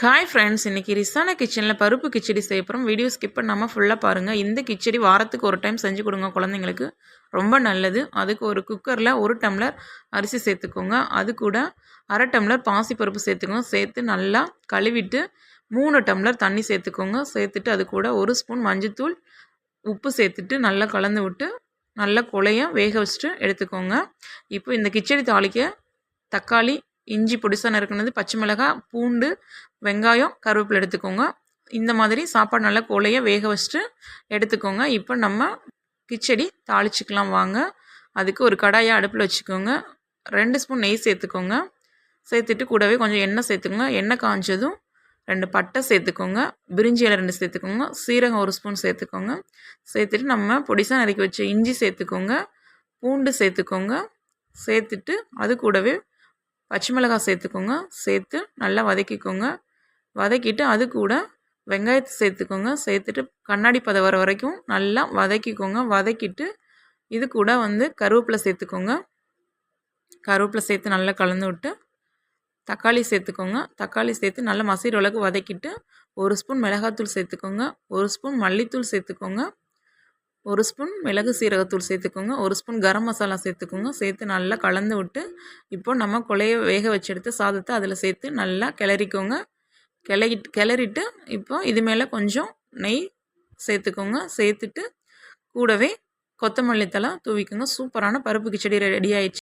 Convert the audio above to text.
Hi friends இன்றைக்கி ரிசானா கிச்சனில் பருப்பு கிச்சடி செய்ய போகிறோம் வீடியோ ஸ்கிப் பண்ணாமல் ஃபுல்லாக பாருங்கள் இந்த கிச்சடி வாரத்துக்கு ஒரு டைம் செஞ்சு கொடுங்க குழந்தைங்களுக்கு. ரொம்ப நல்லது. அதுக்கு ஒரு குக்கரில் ஒரு டம்ளர் அரிசி சேர்த்துக்கோங்க. அது கூட அரை டம்ளர் பாசிப்பருப்பு சேர்த்துக்கோங்க. சேர்த்து நல்லா கழுவிட்டு மூணு டம்ளர் தண்ணி சேர்த்துக்கோங்க. சேர்த்துட்டு அது கூட ஒரு ஸ்பூன் மஞ்சத்தூள் உப்பு சேர்த்துட்டு நல்லா கலந்து விட்டு நல்லா குழைய வேக வச்சுட்டு எடுத்துக்கோங்க. இப்போ இந்த கிச்சடி தாளிக்க தக்காளி இஞ்சி பொடிசாக நறுக்குனது பச்சை மிளகாய் பூண்டு வெங்காயம் கருவேப்பிலை எடுத்துக்கோங்க. இந்த மாதிரி சாப்பாடு நல்லா கோலையை வேக வச்சுட்டு எடுத்துக்கோங்க. இப்போ நம்ம கிச்சடி தாளிச்சிக்கலாம் வாங்க. அதுக்கு ஒரு கடாயை அடுப்பில் வச்சுக்கோங்க. ரெண்டு ஸ்பூன் நெய் சேர்த்துக்கோங்க. சேர்த்துட்டு கூடவே கொஞ்சம் எண்ணெய் சேர்த்துக்கோங்க. எண்ணெய் காஞ்சதும் ரெண்டு பட்டை சேர்த்துக்கோங்க. பிரிஞ்சி இலை ரெண்டு சேர்த்துக்கோங்க. சீரகம் ஒரு ஸ்பூன் சேர்த்துக்கோங்க. சேர்த்துட்டு நம்ம பொடிசாக நறுக்கி வச்ச இஞ்சி சேர்த்துக்கோங்க. பூண்டு சேர்த்துக்கோங்க. சேர்த்துட்டு அது கூடவே பச்சை மிளகாய் சேர்த்துக்கோங்க. சேர்த்து நல்லா வதக்கிக்கோங்க. வதக்கிட்டு அது கூட வெங்காயத்தை சேர்த்துக்கோங்க. சேர்த்துட்டு கண்ணாடி பதம் வர வரைக்கும் நல்லா வதக்கிக்கோங்க. வதக்கிட்டு இது கூட வந்து கருவேப்பிலை சேர்த்துக்கோங்க. கருவேப்பிலை சேர்த்து நல்லா கலந்து விட்டு தக்காளி சேர்த்துக்கோங்க. தக்காளி சேர்த்து நல்லா மசீர் அளவுக்கு வதக்கிட்டு ஒரு ஸ்பூன் மிளகாத்தூள் சேர்த்துக்கோங்க. ஒரு ஸ்பூன் மல்லித்தூள் சேர்த்துக்கோங்க. ஒரு ஸ்பூன் மிளகு சீரகத்தூள் சேர்த்துக்கோங்க ஒரு ஸ்பூன் கரம் மசாலா சேர்த்துக்கோங்க. சேர்த்து நல்லா கலந்து விட்டு இப்போ நம்ம கொலையை வேக வச்சு எடுத்து சாதத்தை அதில் சேர்த்து நல்லா கிளறிக்கோங்க. கிளறிட்டு கிளறிட்டு இப்போ இது மேலே கொஞ்சம் நெய் சேர்த்துக்கோங்க. சேர்த்துட்டு கூடவே கொத்தமல்லி தலை தூவிக்கோங்க. சூப்பரான பருப்பு கிச்சடி ரெடி ஆயிடுச்சு.